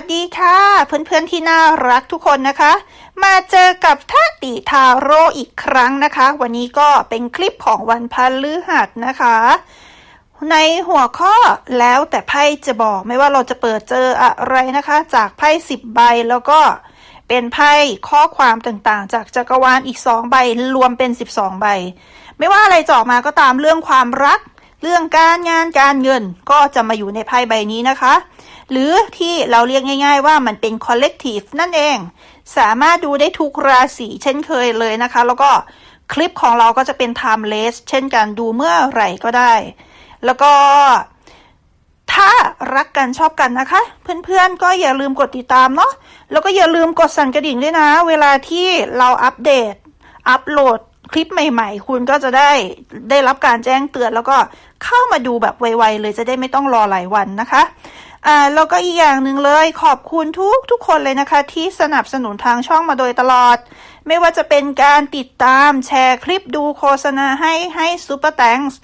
วัสดีค่ะ เพื่อนๆที่น่ารักทุกคนนะคะ มาเจอกับทัติทาโร่อีกครั้งนะคะ วันนี้ก็เป็นคลิปของวันพฤหัสนะคะ ในหัวข้อแล้วแต่ไพ่จะบอกไม่ว่าเราจะเปิดเจออะไรนะคะ จากไพ่สิบใบแล้วก็เป็นไพ่ข้อความต่างๆ จากจักรวาลอีกสองใบรวมเป็นสิบสองใบ ไม่ว่าอะไรจะออกมาก็ตามเรื่องความรัก เรื่องการงานการเงินก็จะมาอยู่ในไพ่ใบนี้นะคะ หรือที่เราเรียกง่าย ๆ ว่ามันเป็น collective นั่นเอง สามารถดูได้ทุกราศีเช่นเคยเลยนะคะ แล้วก็คลิปของเราก็จะเป็น timeless เช่นกันดูเมื่อไหร่ก็ได้ แล้วก็ถ้ารักกันชอบกันนะคะ เพื่อนๆก็อย่าลืมกดติดตามเนาะแล้วก็อย่าลืมกดสั่นกระดิ่งด้วยนะ เวลาที่เราอัปเดต อัปโหลดคลิปใหม่ๆ คุณก็จะได้ได้รับการแจ้งเตือนแล้วก็เข้ามาดูแบบไวๆเลยจะได้ไม่ต้องรอหลายวันนะคะ อ่าแล้วก็อีกอย่างหนึ่งเลยขอบคุณทุกทุกคนเลยนะคะ ที่สนับสนุนทางช่องมาโดยตลอด ไม่ว่าจะเป็นการติดตามแชร์คลิปดูโฆษณาให้ให้ซูเปอร์แตงส์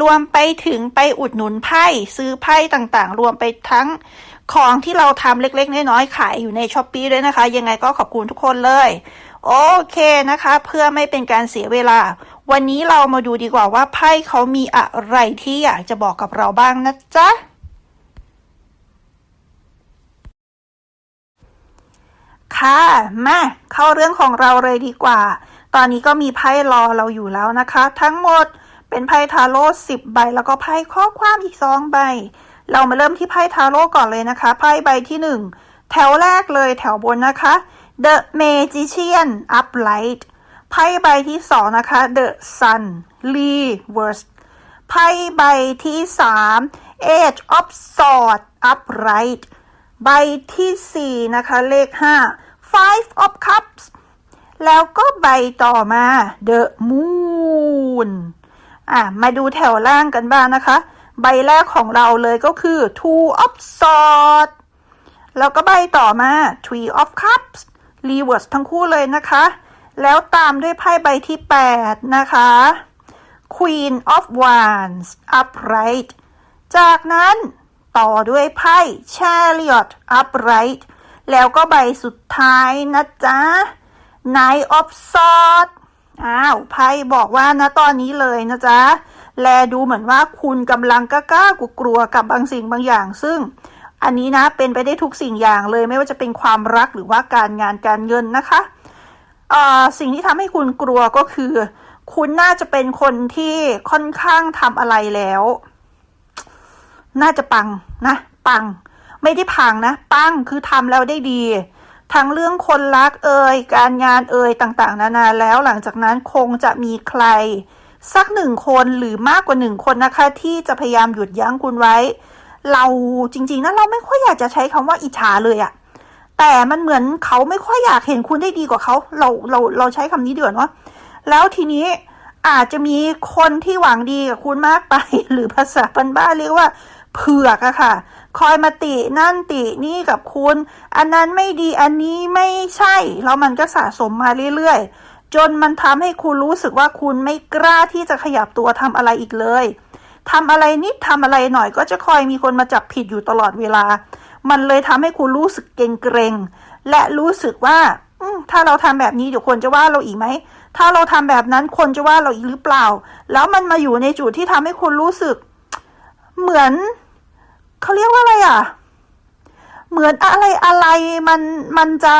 รวมไปถึงไปอุดหนุนไพ่ซื้อไพ่ต่างๆ รวมไปทั้งของที่เราทำเล็ก ๆ น้อยๆขายอยู่ในช้อปปีด้วยนะคะ ยังไงก็ขอบคุณทุกคนเลย โอเคนะคะ เพื่อไม่เป็นการเสียเวลา วันนี้เรามาดูดีกว่าว่าไพ่เขามีอะไรที่อยากจะบอกกับเราบ้างนะจ๊ะ ค่ะ มาเข้าเรื่องของเราเลยดีกว่า ตอนนี้ก็มีไพ่รอเราอยู่แล้วนะคะ ทั้งหมดเป็นไพ่ทาโร่สิบใบ แล้วก็ไพ่ข้อความอีกสองใบ เรามาเริ่มที่ไพ่ทาโร่ก่อนเลยนะคะ ไพ่ใบที่หนึ่งแถวแรกเลยแถวบนนะคะ The Magician Upright ไพ่ใบที่สองนะคะ The Sun Reverse ไพ่ใบที่สาม Age of Swords Upright ใบที่สี่นะคะเลขห้า Five of Cups แล้วก็ใบต่อมา The Moon อะ มาดูแถวล่างกันบ้างนะคะ ใบแรกของเราเลยก็คือ Two of Swords แล้วก็ใบต่อมา Three of Cups Reverse ทั้งคู่เลยนะคะ แล้วตามด้วยไพ่ใบที่ 8 นะคะ Queen of Wands upright จากนั้นต่อด้วยไพ่ Chariot upright แล้วก็ใบสุดท้ายนะจ๊ะ Knight of Swords อ้าวไพ่บอกว่านะตอนนี้เลยนะจ๊ะ แลดูเหมือนว่าคุณกำลังกล้ากกลัวกับบางสิ่งบางอย่าง ซึ่งอันนี้นะเป็นไปได้ทุกสิ่งอย่างเลยไม่ว่าจะเป็นความรักหรือว่าการงานการเงินนะคะเอ่อสิ่งที่ทำให้คุณกลัวก็คือ คุณน่าจะเป็นคนที่ค่อนข้างทำอะไรแล้ว น่าจะปังนะ ปัง ไม่ได้พังนะ ปังคือทำแล้วได้ดีทั้งเรื่องคนรักเอ่ยการงานเอ่ยต่างๆ นานาแล้วหลังจากนั้นคงจะมีใคร สักหนึ่งคนหรือมากกว่าหนึ่งคนนะคะ ที่จะพยายามหยุดยั้งคุณไว้ เราจริงๆนะเราไม่ค่อยอยากจะใช้คำว่าอิจฉาเลยอะแต่มันเหมือนเขาไม่ค่อยอยากเห็นคุณได้ดีกว่าเขาเราเราเราใช้คำนี้เดือนว่าแล้วทีนี้อาจจะมีคนที่หวังดีกับคุณมากไป หรือภาษาปันบ้านเรียกว่า เผือกอะค่ะ คอยมาตินั่นตินี่กับคุณ อันนั้นไม่ดีอันนี้ไม่ใช่ แล้วมันก็สะสมมาเรื่อยๆ จนมันทำให้คุณรู้สึกว่าคุณไม่กล้าที่จะขยับตัวทำอะไรอีกเลยทำอะไรนิดทำอะไรหน่อยก็จะคอยมีคนมาจับผิดอยู่ตลอดเวลา มันเลยทำให้คุณรู้สึกเกรงเกรงและรู้สึกว่าถ้าเราทำแบบนี้เดี๋ยวคนจะว่าเราอีกไหม ถ้าเราทำแบบนั้นคนจะว่าเราอีกหรือเปล่า แล้วมันมาอยู่ในจุดที่ทำให้คุณรู้สึก เหมือน เขาเรียกว่าอะไรอะ เหมือนอะไรอะไรมันมันจะ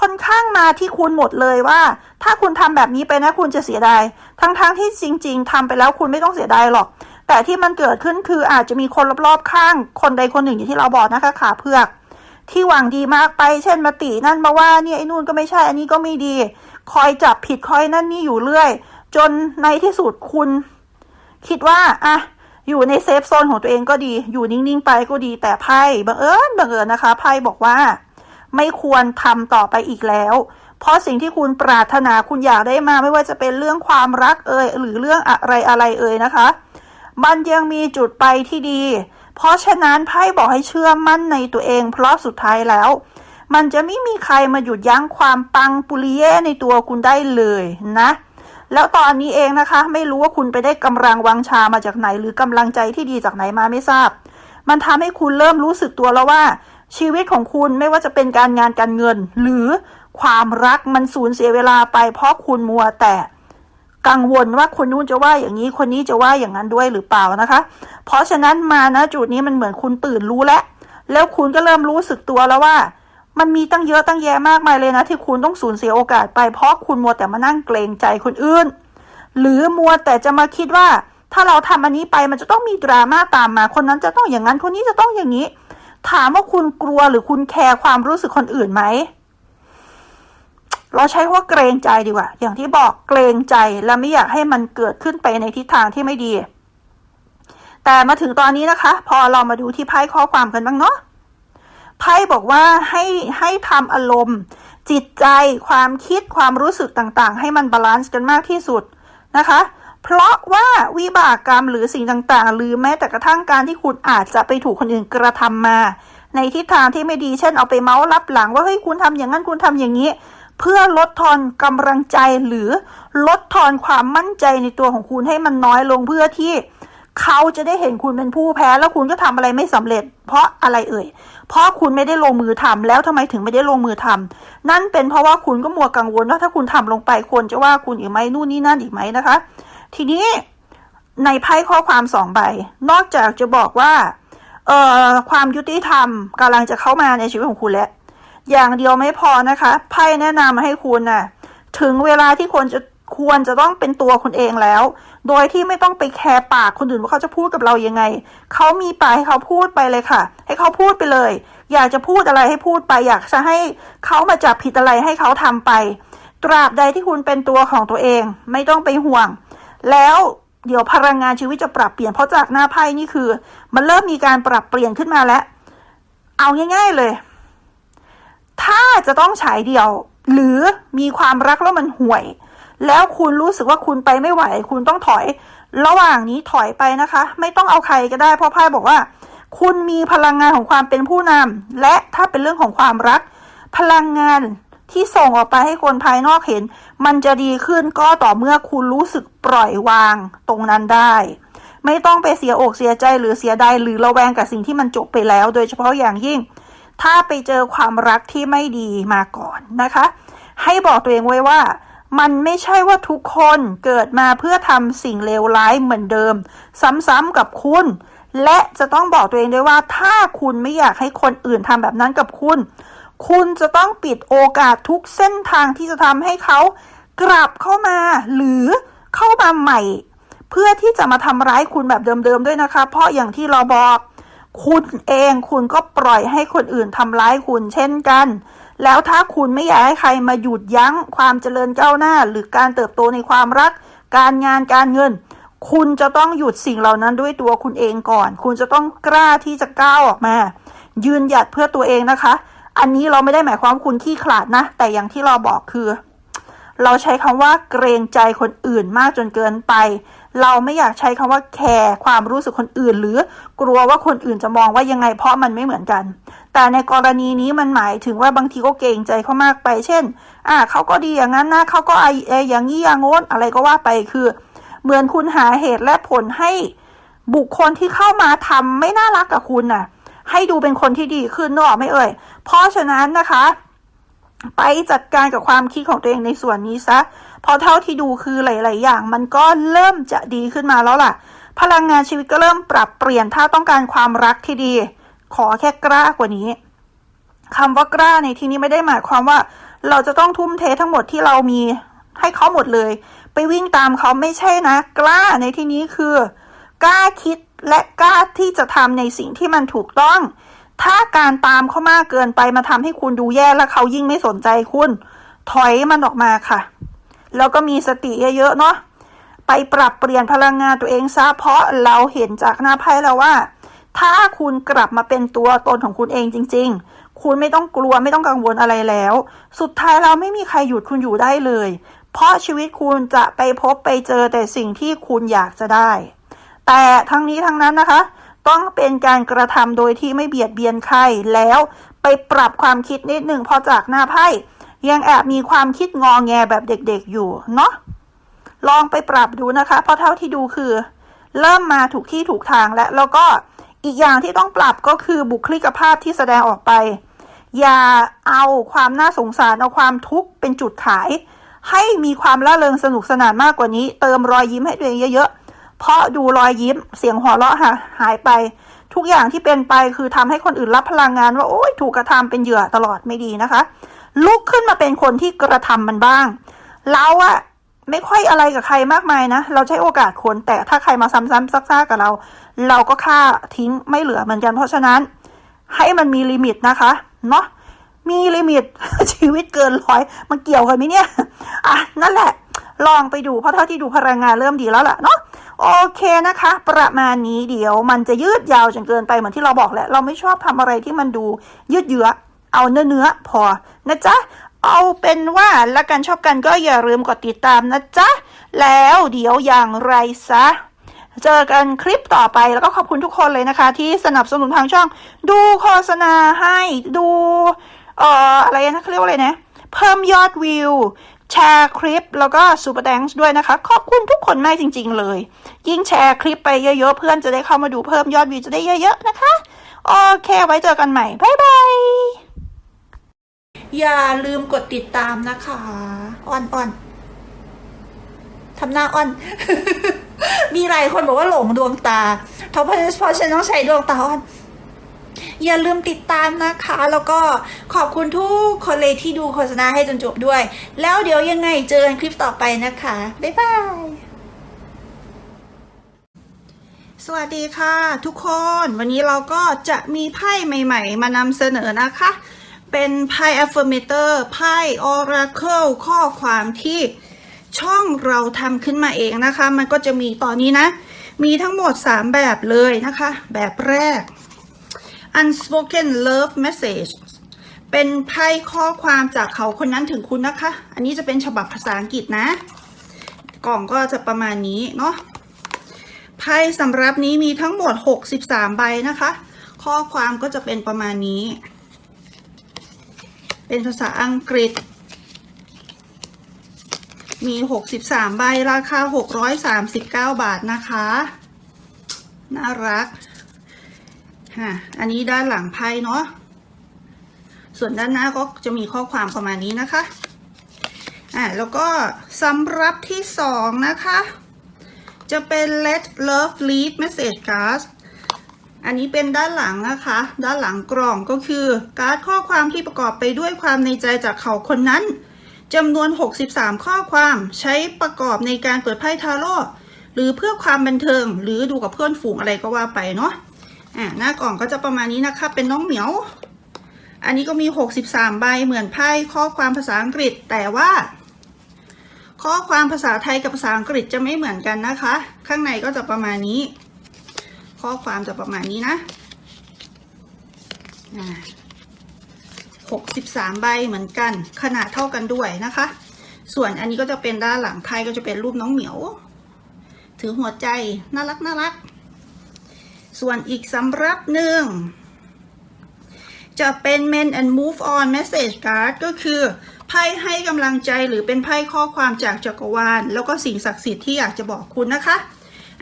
ค่อนข้างมาที่คุณหมดเลยว่า ถ้าคุณทำแบบนี้ไปนะคุณจะเสียดายทั้งๆทที่จริง ๆทำไปแล้วคุณไม่ต้องเสียดายหรอก แต่ที่มันเกิดขึ้นคืออาจจะมีคนรอบๆข้าง คนใดคนหนึ่งอย่างที่เราบอกนะคะขาเพือก ที่หวังดีมากไป เช่นมาตินั่นมาว่าเนี่ยไอ้นู่นก็ไม่ใช่ อันนี้ก็ไม่ดี คอยจับผิดคอยนั่นนี่อยู่เรื่อย จนในที่สุดคุณ คิดว่าอะ อยู่ในเซฟโซนของตัวเองก็ดี อยู่นิ่งๆไปก็ดี แต่ไพ่บังเอิญบังเอิญนะคะ ไพ่บอกว่า ไม่ควรทำต่อไปอีกแล้ว เพราะสิ่งที่คุณปรารถนาคุณอยากได้มาไม่ว่าจะเป็นเรื่องความรักเอ่ยหรือเรื่องอะไรอะไรเอ่ยนะคะ มันยังมีจุดไปที่ดี เพราะฉะนั้นไพ่บอกให้เชื่อมั่นในตัวเอง เพราะสุดท้ายแล้ว มันจะไม่มีใครมาหยุดยั้งความปังปุริเย่ในตัวคุณได้เลยนะ แล้วตอนนี้เองนะคะ ไม่รู้ว่าคุณไปได้กำลังวังชามาจากไหน หรือกำลังใจที่ดีจากไหนมาไม่ทราบ มันทำให้คุณเริ่มรู้สึกตัวแล้วว่า ชีวิตของคุณไม่ว่าจะเป็นการงานการเงิน หรือความรักมันสูญเสียเวลาไป เพราะคุณมัวแต่กังวลว่าคนนู้นจะว่าอย่างนี้คนนี้จะว่าอย่างนั้นด้วยหรือเปล่านะคะ เพราะฉะนั้นมานะจุดนี้มันเหมือนคุณตื่นรู้แล้วแล้วคุณก็เริ่มรู้สึกตัวแล้วว่า มันมีตั้งเยอะตั้งแยะมากมายเลยนะ ที่คุณต้องสูญเสียโอกาสไปเพราะคุณมัวแต่มานั่งเกรงใจคนอื่น หรือมัวแต่จะมาคิดว่า ถ้าเราทำอันนี้ไปมันจะต้องมีดราม่าตามมา คนนั้นจะต้องอย่างนั้นคนนี้จะต้องอย่างนี้ ถามว่าคุณกลัวหรือคุณแคร์ความรู้สึกคนอื่นไหมเราใช้ว่าเกรงใจดีกว่า อย่างที่บอกเกรงใจและไม่อยากให้มันเกิดขึ้นไปในทิศทางที่ไม่ดี แต่มาถึงตอนนี้นะคะ พอเรามาดูที่ไพ่ข้อความกันบ้างเนาะ ไพ่บอกว่าให้ให้ทำอารมณ์ จิตใจความคิดความรู้สึกต่างๆ ให้มันบาลานซ์กันมากที่สุดนะคะ เพราะว่าวิบากกรรมหรือสิ่งต่างๆ หรือแม้แต่กระทั่งการที่คุณอาจจะไปถูกคนอื่นกระทำมา ในทิศทางที่ไม่ดีเช่นเอาไปเมาส์รับหลังว่าเฮ้ยคุณทำอย่างนั้นคุณทำอย่างนี้ เพื่อลดทอนกำลังใจหรือลดทอนความมั่นใจในตัวของคุณให้มันน้อยลงเพื่อที่ เขาจะได้เห็นคุณเป็นผู้แพ้แล้วคุณก็ทำอะไรไม่สำเร็จ เพราะอะไรเอ่ย เพราะคุณไม่ได้ลงมือทำแล้วทำไมถึงไม่ได้ลงมือทำนั่นเป็นเพราะว่าคุณก็มัวกังวลว่าถ้าคุณทำลงไปคนจะว่าคุณอีกไหมนู่นนี่นั่นอีกไหมนะคะ ทีนี้ในไพ่ข้อความสองใบ นอกจากจะบอกว่าเอ่อความยุติธรรมกำลังจะเข้ามาในชีวิตของคุณแล้วอย่างเดียวไม่พอนะคะไพ่แนะนำให้คุณน่ะถึงเวลาที่ควรจะ ควรจะต้องเป็นตัวคุณเองแล้ว โดยที่ไม่ต้องไปแคร์ปากคนอื่นว่าเขาจะพูดกับเรายังไง เขามีปากให้เขาพูดไปเลยค่ะ ให้เขาพูดไปเลย อยากจะพูดอะไรให้พูดไป อยากจะให้เขามาจับผิดอะไรให้เขาทำไป ตราบใดที่คุณเป็นตัวของตัวเอง ไม่ต้องไปห่วง แล้วเดี๋ยวพลังงานชีวิตจะปรับเปลี่ยนเพราะจากหน้าไพ่นี่คือ มันเริ่มมีการปรับเปลี่ยนขึ้นมาแล้ว เอาง่าย ๆเลย ถ้าจะต้องฉายเดียว หรือมีความรักแล้วมันห่วย แล้วคุณรู้สึกว่าคุณไปไม่ไหว คุณต้องถอย ระหว่างนี้ถอยไปนะคะ ไม่ต้องเอาใครก็ได้เพราะไพ่บอกว่า คุณมีพลังงานของความเป็นผู้นำและถ้าเป็นเรื่องของความรัก พลังงานที่ส่งออกไปให้คนภายนอกเห็น มันจะดีขึ้นก็ต่อเมื่อคุณรู้สึกปล่อยวางตรงนั้นได้ ไม่ต้องไปเสียอกเสียใจหรือเสียดายหรือระแวงกับสิ่งที่มันจบไปแล้ว โดยเฉพาะอย่างยิ่ง ถ้าไปเจอความรักที่ไม่ดีมาก่อนนะคะ ให้บอกตัวเองไว้ว่า มันไม่ใช่ว่าทุกคนเกิดมาเพื่อทำสิ่งเลวร้ายเหมือนเดิม ซ้ำๆกับคุณ และจะต้องบอกตัวเองด้วยว่าถ้าคุณไม่อยากให้คนอื่นทำแบบนั้นกับคุณ คุณจะต้องปิดโอกาสทุกเส้นทางที่จะทำให้เขากลับเข้ามาหรือเข้ามาใหม่ เพื่อที่จะมาทำร้ายคุณแบบเดิมๆด้วยนะคะ เพราะอย่างที่เราบอก คุณเองคุณก็ปล่อยให้คนอื่นทำร้ายคุณเช่นกัน แล้วถ้าคุณไม่อยากให้ใครมาหยุดยั้งความเจริญก้าวหน้า หรือการเติบโตในความรัก การงานการเงิน คุณจะต้องหยุดสิ่งเหล่านั้นด้วยตัวคุณเองก่อน คุณจะต้องกล้าที่จะก้าวออกมา ยืนหยัดเพื่อตัวเองนะคะ อันนี้เราไม่ได้หมายความว่าคุณขี้ขลาดนะ แต่อย่างที่เราบอกคือ เราใช้คำว่าเกรงใจคนอื่นมากจนเกินไป เราไม่อยากใช้คำว่าแคร์ความรู้สึกคนอื่น หรือกลัวว่าคนอื่นจะมองว่ายังไงเพราะมันไม่เหมือนกัน แต่ในกรณีนี้มันหมายถึงว่าบางทีก็เกรงใจเขามากไป เช่น อ่าเขาก็ดีอย่างนั้นนะเขาก็ไอเออย่างนี้อย่างโน้นอะไรก็ว่าไปคือ เหมือนคุณหาเหตุและผลให้บุคคลที่เข้ามาทำไม่น่ารักกับคุณน่ะ ให้ดูเป็นคนที่ดีขึ้นนออกไม่เอ่ย เพราะฉะนั้นนะคะ ไปจัดการกับความคิดของตัวเองในส่วนนี้ซะพอเท่าที่ดูคือหลาย ๆ อย่าง มันก็เริ่มจะดีขึ้นมาแล้วล่ะ พลังงานชีวิตก็เริ่มปรับเปลี่ยนถ้าต้องการความรักที่ดี ขอแค่กล้ากว่านี้คำว่ากล้าในที่นี้ไม่ได้หมายความว่า เราจะต้องทุ่มเททั้งหมดที่เรามีให้เขาหมดเลย ไปวิ่งตามเขาไม่ใช่นะ กล้าในที่นี้คือกล้าคิดและกล้าที่จะทำในสิ่งที่มันถูกต้อง ถ้าการตามเขามากเกินไปมาทำให้คุณดูแย่และเขายิ่งไม่สนใจคุณ ถอยมันออกมาค่ะ แล้วก็มีสติเยอะๆเนาะไปปรับเปลี่ยนพลังงานตัวเองซะเพราะเราเห็นจากหน้าไพ่แล้วว่า ถ้าคุณกลับมาเป็นตัวตนของคุณเองจริง ๆ คุณไม่ต้องกลัวไม่ต้องกังวลอะไรแล้ว สุดท้ายเราไม่มีใครหยุดคุณอยู่ได้เลย เพราะชีวิตคุณจะไปพบไปเจอแต่สิ่งที่คุณอยากจะได้ แต่ทั้งนี้ทั้งนั้นนะคะ ต้องเป็นการกระทำโดยที่ไม่เบียดเบียนใครแล้วไปปรับความคิดนิดหนึ่งเพอจากหน้าไพ่ ยังแอบมีความคิดงองแงแบบเด็กๆอยู่เนาะลองไปปรับดูนะคะ เพราะเท่าที่ดูคือ เริ่มมาถูกที่ถูกทางแล้วแล้วก็อีกอย่างที่ต้องปรับก็คือบุคลิกภาพที่แสดงออกไป อย่าเอาความน่าสงสารเอาความทุกข์เป็นจุดขาย ให้มีความล่าเริงสนุกสนานมากกว่านี้ เติมรอยยิ้มให้ตัวเองเยอะๆเพราะดูรอยยิ้มเสียงหัวเราะค่ะหายไป ทุกอย่างที่เป็นไปคือทำให้คนอื่นรับพลังงานว่าโอ๊ยถูกกระทำเป็นเหยื่อตลอดไม่ดีนะคะ ลุกขึ้นมาเป็นคนที่กระทำมันบ้าง เราอะไม่ค่อยอะไรกับใครมากมายนะ เราใช้โอกาสคนแต่ถ้าใครมาซ้ำๆซักๆกับเรา เราก็ฆ่าทิ้งไม่เหลือเหมือนกัน เพราะฉะนั้น ให้มันมีลิมิตนะคะ เนาะมีลิมิตชีวิตเกินร้อย มันเกี่ยวกันไหมเนี่ยอะนั่นแหละ ลองไปดูเพราะเท่าที่ดูพลังงานเริ่มดีแล้วล่ะเนาะโอเคนะคะ ประมาณนี้เดี๋ยวมันจะยืดยาวจนเกินไปเหมือนที่เราบอกแหละเราไม่ชอบทำอะไรที่มันดูยืดเยื้อ เอาเนื้อเนื้อๆพอนะจ๊ะเอาเป็นว่าและกันชอบกันก็อย่าลืมกดติดตามนะจ๊ะ แล้วเดี๋ยวอย่างไรซะ เจอกันคลิปต่อไปแล้วก็ขอบคุณทุกคนเลยนะคะ ที่สนับสนุนทางช่อง ดูโฆษณาให้ดูเอ่ออะไรนะเขาเรียกว่าอะไรนะ เพิ่มยอดวิว แชร์คลิปแล้วก็ซูเปอร์แดงด้วยนะคะ ขอบคุณทุกคนมากจริง ๆ เลย ยิ่งแชร์คลิปไปเยอะๆ เพื่อนจะได้เข้ามาดูเพิ่มยอดวิวจะได้เยอะ ๆ นะคะ โอเคไว้เจอกันใหม่บ๊ายบาย อย่าลืมกดติดตามนะคะอ่อนอ่อนทำหน้าอ่อน มีหลายคนบอกว่าหลงดวงตาเพราะเพราะฉันต้องใช้ดวงตาอ่อน อย่าลืมติดตามนะคะ แล้วก็ขอบคุณทุกคนเลยที่ดูโฆษณาให้จนจบด้วย แล้วเดี๋ยวยังไงเจอกันคลิปต่อไปนะคะ บ๊ายบายสวัสดีค่ะทุกคน วันนี้เราก็จะมีไพ่ใหม่ ๆ มานำเสนอนะคะ เป็นไพ่ affirmator ไพ่ oracle ข้อความที่ช่องเราทำขึ้นมาเองนะคะ มันก็จะมีตอนนี้นะ มีทั้งหมด 3 แบบเลยนะคะ แบบแรก unspoken love message เป็นไพ่ข้อความจากเขาคนนั้นถึงคุณนะคะ อันนี้จะเป็นฉบับภาษาอังกฤษนะ กล่องก็จะประมาณนี้เนาะ ไพ่สำรับนี้มีทั้งหมด 63 ใบนะคะ ข้อความก็จะเป็นประมาณนี้ เป็นภาษาอังกฤษ มี 63 ใบ ราคา 639 บาทนะคะ น่ารักฮะอันนี้ด้านหลังไพ่เนาะ ส่วนด้านหน้าก็จะมีข้อความประมาณนี้นะคะอ่าแล้วก็สำรับที่สองนะคะ จะเป็น let love lead message cards อันนี้เป็นด้านหลังนะคะ ด้านหลังกล่องก็คือ การ์ดข้อความที่ประกอบไปด้วยความในใจจากเขาคนนั้นจำนวน 63 ข้อความใช้ประกอบในการเปิดไพ่ทาโร่หรือเพื่อความบันเทิง หรือดูกับเพื่อนฝูงอะไรก็ว่าไปเนาะอ่าหน้ากล่องก็จะประมาณนี้นะคะเป็นน้องเหมียว อันนี้ก็มี 63 ใบเหมือนไพ่ข้อความภาษาอังกฤษ แต่ว่า ข้อความภาษาไทยกับภาษาอังกฤษจะไม่เหมือนกันนะคะ ข้างในก็จะประมาณนี้ ข้อความจะประมาณนี้นะหกสิบสามใบเหมือนกัน ขนาดเท่ากันด้วยนะคะ ส่วนอันนี้ก็จะเป็นด้านหลังไพ่ก็จะเป็นรูปน้องเหมียว ถือหัวใจน่ารักน่ารัก ส่วนอีกสำรับหนึ่ง จะเป็น Men and Move On Message Card ก็คือไพ่ให้กำลังใจหรือเป็นไพ่ข้อความจากจักรวาล แล้วก็สิ่งศักดิ์สิทธิ์ที่อยากจะบอกคุณนะคะ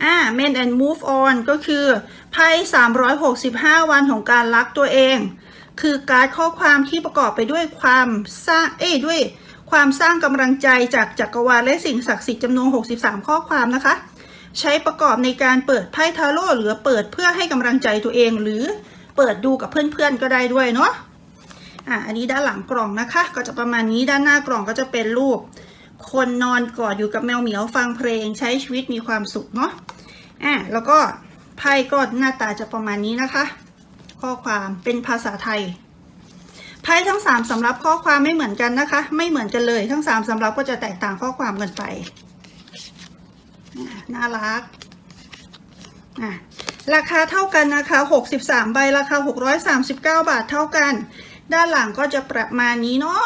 อ่า Men and Move On ก็คือไพ่365 วันของการรักตัวเอง คือการข้อความที่ประกอบไปด้วยความสร้างเอ้ยด้วยความสร้างกำลังใจจากจักรวาลและสิ่งศักดิ์สิทธิ์จำนวน 63 ข้อความนะคะ ใช้ประกอบในการเปิดไพ่ทาโร่หรือเปิดเพื่อให้กำลังใจตัวเองหรือเปิดดูกับเพื่อนๆก็ได้ด้วยเนาะอะอันนี้ด้านหลังกล่องนะคะ ก็จะประมาณนี้ด้านหน้ากล่องก็จะเป็นรูป คนนอนกอดอยู่กับแมวเหมียวฟังเพลงใช้ชีวิตมีความสุขเนาะอะแล้วก็ไพ่ก็หน้าตาจะประมาณนี้นะคะ ข้อความเป็นภาษาไทยไพ่ทั้งสามสำรับข้อความไม่เหมือนกันนะคะ ไม่เหมือนกันเลยทั้งสามสำรับก็จะแตกต่างข้อความกันไปน่ารักอะราคาเท่ากันนะคะ 63 ใบราคา 639 บาทเท่ากัน ด้านหลังก็จะประมาณนี้เนาะ